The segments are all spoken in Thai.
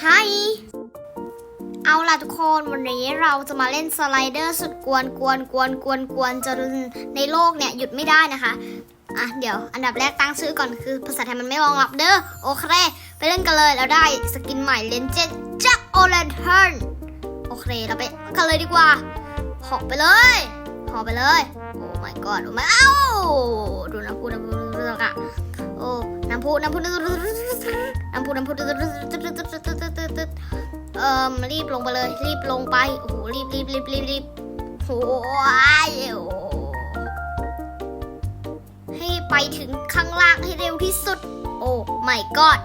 ไฮเอาล่ะทุกคนวันนี้เราจะมาเล่นสไลเดอร์สุดกวนกวนกวนกวนกวนจนในโลกเนี่ยหยุดไม่ได้นะคะอะเดี๋ยวอันดับแรกตั้งชื่อก่อนคือภาษาไทยมันไม่รองรับเด้อโอเค ไปเล่นกันเลยแล้วได้สกินใหม่เลนเจนจากโอเลนเทิร์นโอเคเราไปกันเลยดีกว่าหาะไปเลยหาะไปเลยโอ้ my god โอ้ my เอ้าดูน้ำพุน้ำพุน้ำพุอะโอ้น้ำพุน้ำพุ น้ำพุน้ำพุน้ำพุเอ่อรีบลงไปเลย รีบลงไป โอ้โห รีบรีบรีบรีบรีบโอ้ยให้ไปถึงข้างล่างให้เร็วที่สุด โอ้ my god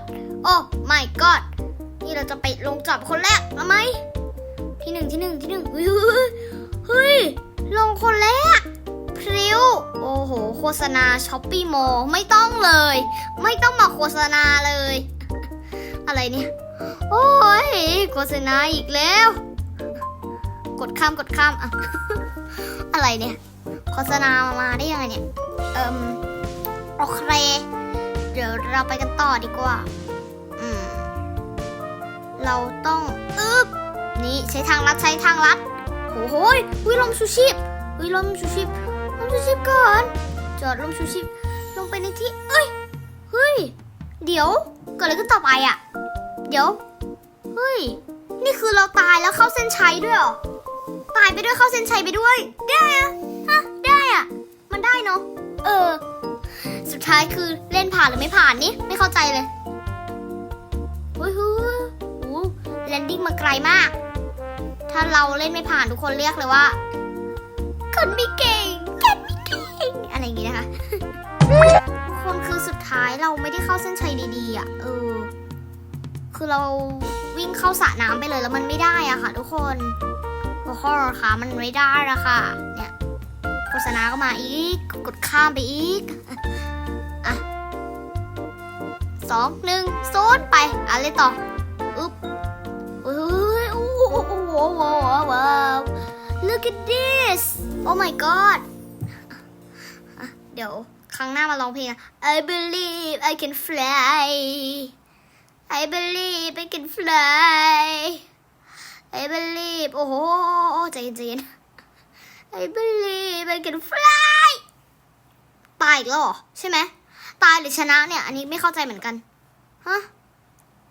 โอ้ my god นี่เราจะไปลงจับคนแรกเอาไหมที่หนึ่งที่หนึ่งที่หนึ่งเฮ้ยเฮ้ยเฮ้ยลงคนแรกพริ้วโอ้โห โฆษณาช้อปปี้โมไม่ต้องเลย ไม่ต้องมาโฆษณาเลย อะไรเนี่ย โอ้ยโฆษณาอีกแล้ว กดข้ามกดข้ามอะอะไรเนี่ย โฆษณามาได้ยังไงเนี่ย เอิมโอเค เดี๋ยวเราไปกันต่อดีกว่า อืม เราต้องอึบนี่ใช้ทางลัดใช้ทางลัดโอ้โหยวิลมชูชีพวิลมชูชีพลมชูชีพก่อน จอดลมชูชีพลงไปในที่ เอ้ย เฮ้ย เดี๋ยวเกิดอะไรขึ้นต่อไปอะ เดี๋ยว เฮ้ย นี่คือเราตายแล้วเข้าเส้นชัยด้วยเหรอ ตายไปด้วยเข้าเส้นชัยไปด้วย ได้อะฮะ ได้อะมันได้เนาะ เออ สุดท้ายคือเล่นผ่านหรือไม่ผ่านนี่ไม่เข้าใจเลยเฮ้ยเฮ้ยโอ้แลนดิ้งมาไกลมาก ถ้าเราเล่นไม่ผ่านทุกคนเรียกเลยว่า คนไม่เก่งคนไม่เก่ง อะไรอย่างงี้นะคะ คนคือสุดท้ายเราไม่ได้เข้าเส้นชัยดีๆอะ เออ คือเราวิ่งเข้าสระน้ำไปเลยแล้วมันไม่ได้อะค่ะ ทุกคนทุกคนค่ะมันไม่ได้ละค่ะ เนี่ยโฆษณาก็มาอีก กดข้ามไปอีกอะสองหนึ่งศูนย์ไปอะเล่นต่ออึ๊บเฮ้ยโอ้โหโอ้โหโอ้โหว้าว look at this oh my god อะเดี๋ยวครั้งหน้ามาร้องเพลง I believe I can fly I believe I can fly I believe โอ้โหใจเย็นๆ I believe I can fly ตายอีกแล้วหรอใช่ไหมตายหรือชนะเนี่ย อันนี้ไม่เข้าใจเหมือนกันฮะ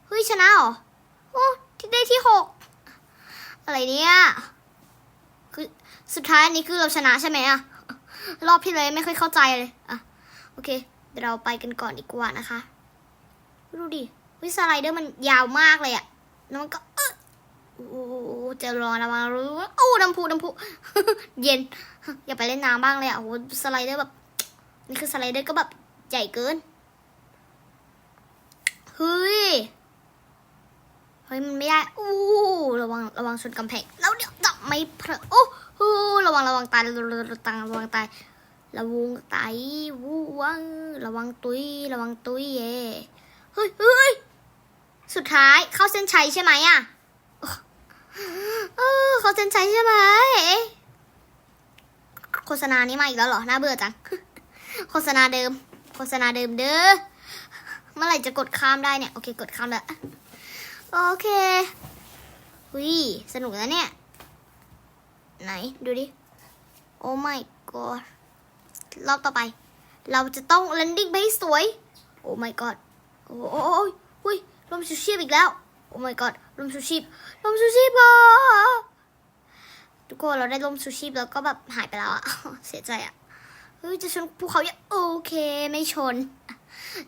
เฮ้ยชนะเหรอโอ้ที่ได้ที่หกอะไรเนี่ยคือสุดท้ายอันนี้คือเราชนะใช่ไหมอะรอบที่เลยไม่ค่อยเข้าใจเลยอะโอเคเดี๋ยวเราไปกันก่อนดีกว่านะคะ ดูดิ วิสไลเดอร์มันยาวมากเลยอะแล้วมันก็เออโอ้จะรอระวังรู้โอ้น้ำพุน้ำพุเย็น อย่าไปเล่นน้ำบ้างเลยอะโอ้สไลเดอร์แบบนี่คือสไลเดอร์ก็แบบใหญ่เกินเฮ้ยเฮ้ยมันไม่ได้อู้ระวังระวังชนกำแพงแล้วเดี๋ยวจะไม่เพลอโอ้โหระวังระวังตายระวังตายระวังตายระวังตายวูวังระวังตุยระวังตุยเย่เฮ้ยเฮ้ย สุดท้ายเข้าเส้นชัยใช่ไหมอะเออเข้าเส้นชัยใช่ไหมโฆษณานี้มาอีกแล้วเหรอ น่าเบื่อจัง โฆษณาเดิม โฆษณาเดิมเด้อ เมื่อไหร่จะกดข้ามได้เนี่ย โอเค กดข้ามแล้ว โอเคหุยสนุกนะเนี่ย ไหน ดูดิ โอ้ my god รอบต่อไป เราจะต้อง landing ไปให้สวย โอ้ my god โอ้โอ้โอ้ยหุย ลมชูชีพอีกแล้ว โอ้ my god ลมชูชีพลมชูชีพอะทุกคนเราได้ลมชูชีพแล้วก็แบบหายไปแล้วอะเสียใจอะเฮ้ยจะชนภูเขาใหญ่โอเคไม่ชน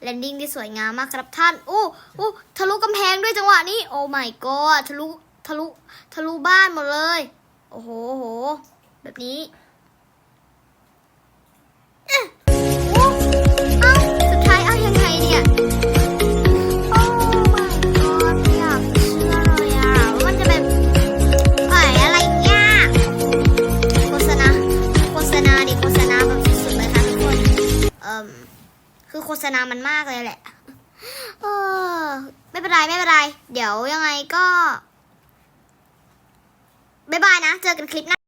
แลนดิ้งที่สวยงามมากครับท่าน โอ้โอ้ทะลุกำแพงด้วยจังหวะนี้ โอ้ my god ทะลุทะลุทะลุบ้านหมดเลย โอ้โหโอ้โหแบบนี้ ณามันมากเลยแหละเออไม่เป็นไรไม่เป็นไร เดี๋ยวยังไงก็ บ๊ายบายนะ เจอกันคลิปหน้า